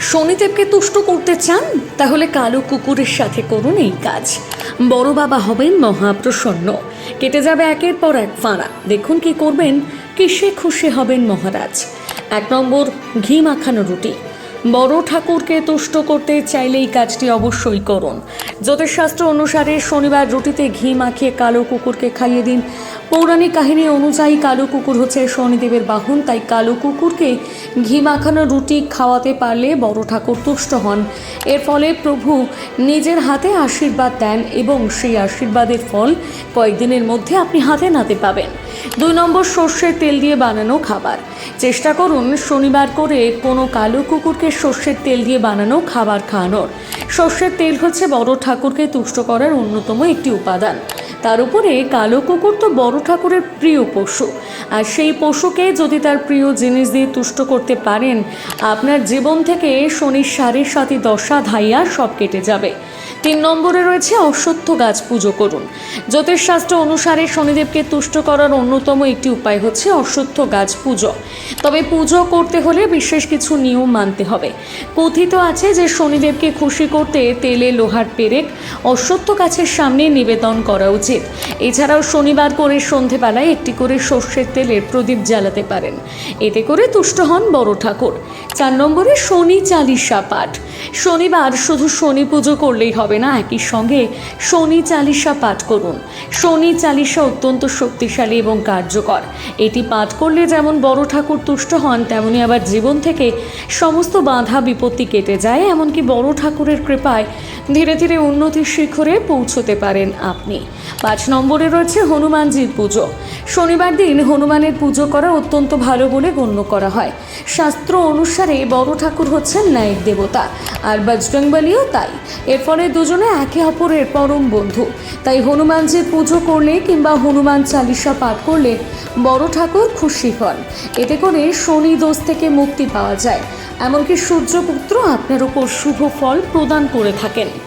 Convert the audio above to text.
শনিদেবকে তুষ্ট করতে চান, তাহলে কালো কুকুরের সাথে করুন এই কাজ। বড় বাবা হবেন মহাপ্রসন্ন। কেটে যাবে একের পর এক ফাঁড়া। দেখুন কি করবেন, কিসে খুশি হবেন মহারাজ। এক নম্বর, ঘি মাখানো রুটি। বড় ঠাকুরকে তুষ্ট করতে চাইলে এই কাজটি অবশ্যই করুন। জ্যোতিষশাস্ত্র অনুসারে শনিবার রুটিতে ঘি মাখিয়ে কালো কুকুরকে খাইয়ে দিন। পৌরাণিক কাহিনী অনুযায়ী কালো কুকুর হচ্ছে শনিদেবের বাহন, তাই কালো কুকুরকে ঘি মাখানো রুটি খাওয়াতে পারলে বড় ঠাকুর তুষ্ট হন। এর ফলে প্রভু নিজের হাতে আশীর্বাদ দেন এবং সেই আশীর্বাদের ফল কয়েকদিনের মধ্যে আপনি হাতে নাতে পাবেন। দুই নম্বর সর্ষের তেল দিয়ে বানানো খাবার। চেষ্টা করুন শনিবার করে কোনো কালো কুকুরকে সর্ষের তেল দিয়ে বানানো খাবার খাওয়ানোর। সর্ষের তেল হচ্ছে বড় ঠাকুরকে তুষ্ট করার অন্যতম একটি উপাদান। তার উপরে কালো কুকুর তো বড় ঠাকুরের প্রিয় পশু। আর সেই পশুকে যদি তার প্রিয় জিনিস দিয়ে তুষ্ট করতে পারেন, আপনার জীবন থেকে শনির সাড়ে সাথে দশা ধাইয়া সব কেটে যাবে। তিন নম্বরে রয়েছে অশ্বত্থ গাছ পুজো করুন। জ্যোতিষশাস্ত্র অনুসারে শনিদেবকে তুষ্ট করার অন্যতম একটি উপায় হচ্ছে অশ্বত্থ গাছ পুজো। তবে পুজো করতে হলে বিশেষ কিছু নিয়ম মানতে হবে। কথিত আছে যে শনিদেবকে খুশি করতে তেলে লোহার পেরেক অশ্বত্থ গাছের সামনে নিবেদন করা উচিত। এছাড়াও শনিবার করে সন্ধেবেলায় একটি করে সর্ষের তেলের প্রদীপ জ্বালাতে পারেন। এতে করে তুষ্ট হন বড় ঠাকুর। চার নম্বরে শনি চালিশা পাঠ। শনিবার শুধু শনি পুজো করলেই হবে। না, একই সঙ্গে শনি চালিশা পাঠ করুন। শনি চালিশা অত্যন্ত শক্তিশালী এবং কার্যকর। এটি পাঠ করলে যেমন বড় ঠাকুর তুষ্ট হন, তেমনি আবার জীবন থেকে সমস্ত বাধা বিপত্তি কেটে যায়, এমনকি বড় ঠাকুরের কৃপায় ধীরে ধীরে উন্নতির শিখরে পৌঁছতে পারেন আপনি। পাঁচ নম্বরে রয়েছে হনুমানজির পুজো। শনিবার দিন হনুমানের পুজো করা অত্যন্ত ভালো বলে গণ্য করা হয়। শাস্ত্র অনুসারে বড় ঠাকুর হচ্ছেন ন্যায়ের দেবতা, আর বজরংবলিও তাই। এর ফলে দুজনে একে অপরের পরম বন্ধু। তাই হনুমানজির পুজো করলে কিংবা হনুমান চালিশা পাঠ করলে বড় ঠাকুর খুশি হন। এতে করে শনি দোষ থেকে মুক্তি পাওয়া যায়। এমনকি সূর্যপুত্র আপনার উপর শুভ ফল প্রদান করে থাকেন।